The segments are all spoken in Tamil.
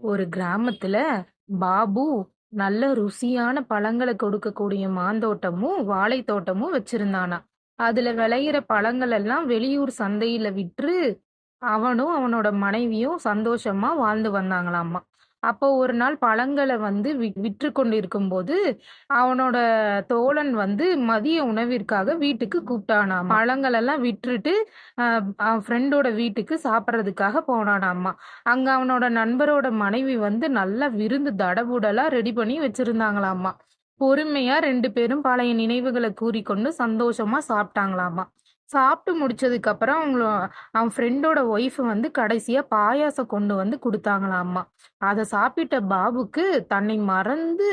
ஒரு கிராமத்துல பாபு நல்ல ருசியான பழங்களை கொடுக்கக்கூடிய மாந்தோட்டமும் வாழை தோட்டமும் வச்சிருந்தானா. அதுல விளையிற பழங்கள் எல்லாம் வெளியூர் சந்தையில விற்று அவனும் அவனோட மனைவியும் சந்தோஷமா வாழ்ந்து வந்தாங்களாமா. அப்போ ஒரு நாள் பழங்களை வந்து வி விற்று கொண்டிருக்கும்போது அவனோட தோழன் வந்து மதிய உணவிற்காக வீட்டுக்கு கூப்பிட்டானாம். பழங்களெல்லாம் விற்றுட்டு அவன் ஃப்ரெண்டோட வீட்டுக்கு சாப்பிட்றதுக்காக போனானாமா. அங்க அவனோட நண்பரோட மனைவி வந்து நல்லா விருந்து தடபுடலா ரெடி பண்ணி வச்சிருந்தாங்களாமா. பொறுமையா ரெண்டு பேரும் பழைய நினைவுகளை கூறிக்கொண்டு சந்தோஷமா சாப்பிட்டாங்களாமா. சாப்பிட்டு முடிச்சதுக்கு அப்புறம் அவங்கள அவன் ஃப்ரெண்டோட ஒய்ஃப் வந்து கடைசியா பாயாசம் கொண்டு வந்து கொடுத்தாங்களாம்மா அதை சாப்பிட்ட பாபுக்கு தன்னை மறந்து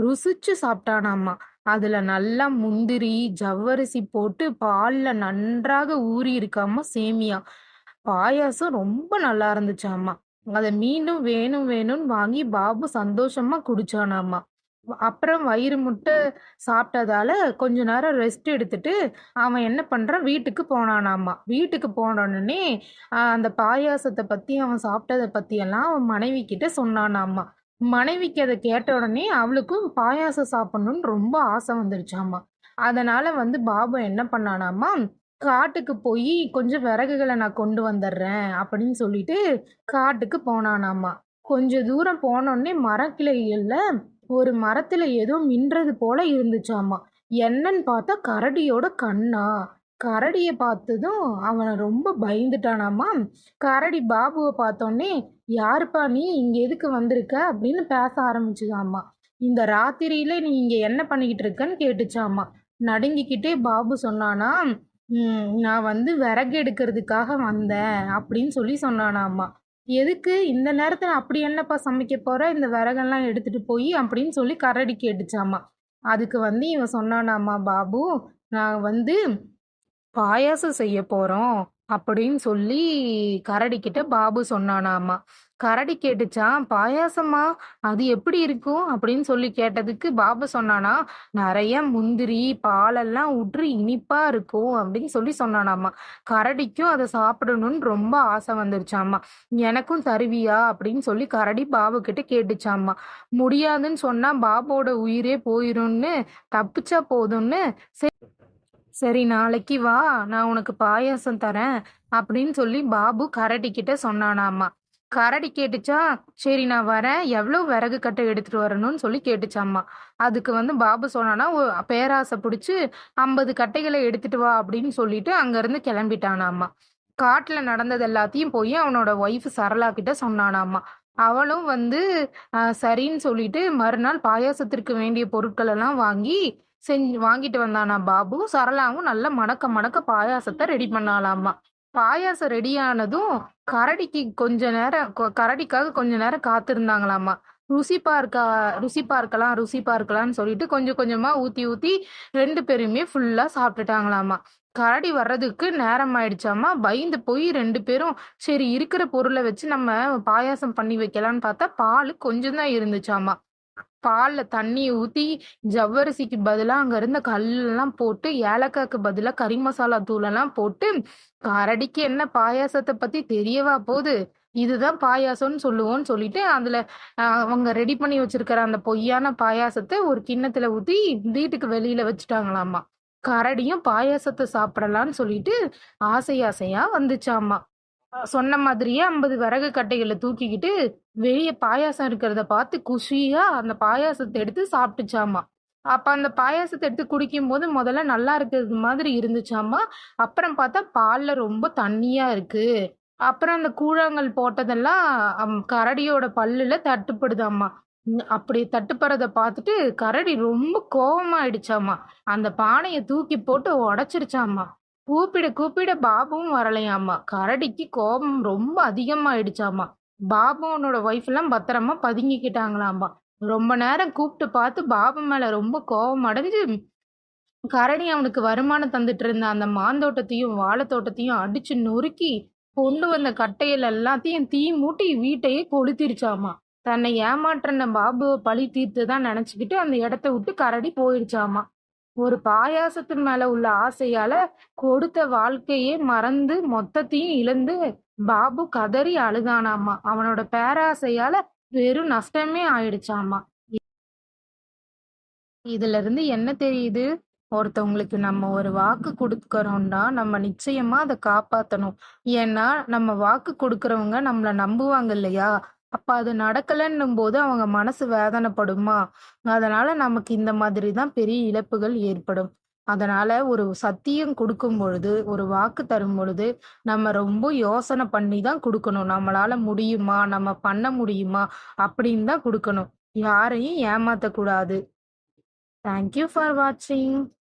ருசிச்சு சாப்பிட்டானாம்மா அதுல நல்லா முந்திரி ஜவ்வரிசி போட்டு பால்ல நன்றாக ஊறி இருக்காமா சேமியா. பாயாசம் ரொம்ப நல்லா இருந்துச்சாமா அதை மீண்டும் வேணும் வேணும்னு வாங்கி பாபு சந்தோஷமா குடிச்சானாமா அப்புறம் வயிறு முட்டை சாப்பிட்டதால கொஞ்ச நேரம் ரெஸ்ட் எடுத்துட்டு அவன் என்ன பண்ணுறான் வீட்டுக்கு போனானாமா. வீட்டுக்கு போனோடனே அந்த பாயாசத்தை பற்றி அவன் சாப்பிட்டதை பற்றியெல்லாம் அவன் மனைவி கிட்ட சொன்னானாமா. மனைவிக்கு அதை கேட்ட உடனே அவளுக்கும் பாயாசம் சாப்பிட்ணுன்னு ரொம்ப ஆசை வந்துடுச்சாமா அதனால வந்து பாபு என்ன பண்ணானாமா காட்டுக்கு போய் கொஞ்சம் விறகுகளை நான் கொண்டு வந்துடுறேன் அப்படின்னு சொல்லிட்டு காட்டுக்கு போனானாமா. கொஞ்ச தூரம் போனோடனே மரக்கிளைகளில் ஒரு மரத்துல ஏதோ மின்றது போல இருந்துச்சாமா. என்னன்னு பார்த்தா கரடியோட கண்ணா. கரடியை பார்த்ததும் அவனை ரொம்ப பயந்துட்டானாமா. கரடி பாபுவை பார்த்தோன்னே யாருப்பா நீ? இங்க எதுக்கு வந்திருக்க? அப்படின்னு பேச ஆரம்பிச்சுதாமா. இந்த ராத்திரியில நீ இங்க என்ன பண்ணிக்கிட்டு இருக்கன்னு கேட்டுச்சாமா. நடுங்கிக்கிட்டே பாபு சொன்னானா நான் வந்து விறகு எடுக்கிறதுக்காக வந்தேன் அப்படின்னு சொல்லி சொன்னானாமா. எதுக்கு இந்த நேரத்தில் அப்படி என்னப்பா சமைக்க போகிற இந்த விறகெல்லாம் எடுத்துகிட்டு போய் அப்படின்னு சொல்லி கரடி கேட்டுச்சாமா. அதுக்கு வந்து இவன் சொன்னானாமா பாபு நான் வந்து பாயாசம் செய்ய போகிறோம் அப்படின்னு சொல்லி கரடிக்கிட்ட பாபு சொன்னானாமா. கரடி கேட்டுச்சான் பாயாசமா அது எப்படி இருக்கும்? அப்படின்னு சொல்லி கேட்டதுக்கு பாபு சொன்னானா நிறைய முந்திரி பாலெல்லாம் ஊற்றி இனிப்பா இருக்கும் அப்படின்னு சொல்லி சொன்னானாமா கரடிக்கும் அதை சாப்பிடணும்னு ரொம்ப ஆசை வந்துருச்சாமா எனக்கும் தருவியா? அப்படின்னு சொல்லி கரடி பாபு கிட்ட கேட்டுச்சாமா முடியாதுன்னு சொன்னா பாபோட உயிரே போயிரும்னு தப்பிச்சா போதும்னு சரி நாளைக்கு வா நான் உனக்கு பாயாசம் தரேன் அப்படின்னு சொல்லி பாபு கரடி கிட்ட சொன்னானாமா கரடி கேட்டுச்சா? சரி நான் வரேன். எவ்வளோ விறகு கட்டை எடுத்துகிட்டு வரணும்னு சொல்லி கேட்டுச்சாம்மா. அதுக்கு வந்து பாபு சொன்னானா பேராசை பிடிச்சி ஐம்பது கட்டைகளை எடுத்துட்டு வா அப்படின்னு சொல்லிட்டு அங்கேருந்து கிளம்பிட்டானாம்மா. காட்டில் நடந்தது எல்லாத்தையும் போய் அவனோட ஒய்ஃப் சரளா கிட்ட சொன்னானாம்மா. அவளும் வந்து சரின்னு சொல்லிட்டு மறுநாள் பாயாசத்திற்கு வேண்டிய பொருட்கள் எல்லாம் வாங்கி செஞ்சு வாங்கிட்டு வந்தானா பாபு. சரளாவும் நல்ல மணக்க மணக்க பாயாசத்தை ரெடி பண்ணாலாமா பாயாசம் ரெடியானதும் கரடிக்கு கொஞ்ச நேரம் கரடிக்காக கொஞ்ச நேரம் காத்திருந்தாங்களாமா. ருசி பார்க்க ருசி பார்க்கலாம் ருசி பார்க்கலாம்னு சொல்லிட்டு கொஞ்சம் கொஞ்சமா ஊத்தி ஊத்தி ரெண்டு பேருமே ஃபுல்லா சாப்பிட்டுட்டாங்களாமா. கரடி வர்றதுக்கு நேரம் ஆயிடுச்சாமா. பயந்து போய் ரெண்டு பேரும் சரி இருக்கிற பொருளை வச்சு நம்ம பாயாசம் பண்ணி வைக்கலாம்னு பார்த்தா பால் கொஞ்சம் தான் இருந்துச்சாமா. பால்ல தண்ணி ஊத்தி ஜவ்வரிசிக்கு பதிலா அங்க இருந்த கல்லெல்லாம் போட்டு ஏலக்காய்க்கு பதிலா கறி மசாலா தூளெல்லாம் போட்டு கரடிக்கு என்ன பாயாசத்தை பத்தி தெரியவா போகுது இதுதான் பாயாசம்னு சொல்லுவோம்னு சொல்லிட்டு அதுல அவங்க ரெடி பண்ணி வச்சிருக்கிற அந்த பொய்யான பாயாசத்தை ஒரு கிண்ணத்துல ஊத்தி வீட்டுக்கு வெளியில வச்சுட்டாங்களாமா. கரடியும் பாயாசத்தை சாப்பிடலான்னு சொல்லிட்டு ஆசை ஆசையா வந்துச்சாமா. சொன்ன மாதிரியே ஐம்பது விறகு கட்டைகளை தூக்கிக்கிட்டு வெளியே பாயாசம் இருக்கிறத பார்த்து குஷியா அந்த பாயாசத்தை எடுத்து சாப்பிட்டுச்சாமா. அப்ப அந்த பாயாசத்தை எடுத்து குடிக்கும் போது முதல்ல நல்லா இருக்கிறது மாதிரி இருந்துச்சாமா. அப்புறம் பார்த்தா பால்ல ரொம்ப தண்ணியா இருக்கு. அப்புறம் அந்த கூழாங்கல் போட்டதெல்லாம் கரடியோட பல்லுல தட்டுப்படுதாம்மா அப்படி தட்டுப்படுறத பார்த்துட்டு கரடி ரொம்ப கோபமாயிடுச்சாமா அந்த பானையை தூக்கி போட்டு உடச்சிருச்சாமா. கூப்பிட கூப்பிட. பாபுவும் வரலையாமா கரடிக்கு கோபம் ரொம்ப அதிகமாயிடுச்சாமா பாபுவனோட ஒய்ஃப் எல்லாம் பத்திரமா பதுங்கிக்கிட்டாங்களாமா ரொம்ப நேரம் கூப்பிட்டு பார்த்து பாபு மேல ரொம்ப கோபம் அடைஞ்சு கரடி அவனுக்கு வருமானம் தந்துட்டு இருந்த அந்த மாந்தோட்டத்தையும் வாழைத்தோட்டத்தையும் அடிச்சு நொறுக்கி கொண்டு வந்த கட்டையில் எல்லாத்தையும் தீ மூட்டி வீட்டையே கொளுத்திருச்சாமா தன்னை ஏமாற்றின பாபுவை பழி தீர்த்து தான் நினச்சிக்கிட்டு அந்த இடத்த விட்டு கரடி போயிடுச்சாமா ஒரு பாயாசத்தின் மேல உள்ள ஆசையால கொடுத்த வாழ்க்கையே மறந்து மொத்தத்தையும் இழந்து பாபு கதறி அழுதானாமா அவனோட பேராசையால வெறும் நஷ்டமே ஆயிடுச்சாமா. இதுல இருந்து என்ன தெரியுது? ஒருத்தவங்களுக்கு நம்ம ஒரு வாக்கு கொடுக்கறோம்னா நம்ம நிச்சயமா அதை காப்பாத்தணும். ஏன்னா, நம்ம வாக்கு கொடுக்கறவங்க நம்மள நம்புவாங்க இல்லையா? அப்ப அது நடக்கலன்னும்போது அவங்க மனசு வேதனைப்படுமா? அதனால நமக்கு இந்த மாதிரி தான் பெரிய இழப்புகள் ஏற்படும். அதனால ஒரு சத்தியம் கொடுக்கும் பொழுது, ஒரு வாக்கு தரும் பொழுது, நம்ம ரொம்ப யோசனை பண்ணி தான் குடுக்கணும். நம்மளால முடியுமா? நம்ம பண்ண முடியுமா? அப்படின்னு தான் கொடுக்கணும் யாரையும் ஏமாத்தக்கூடாது. Thank you for watching.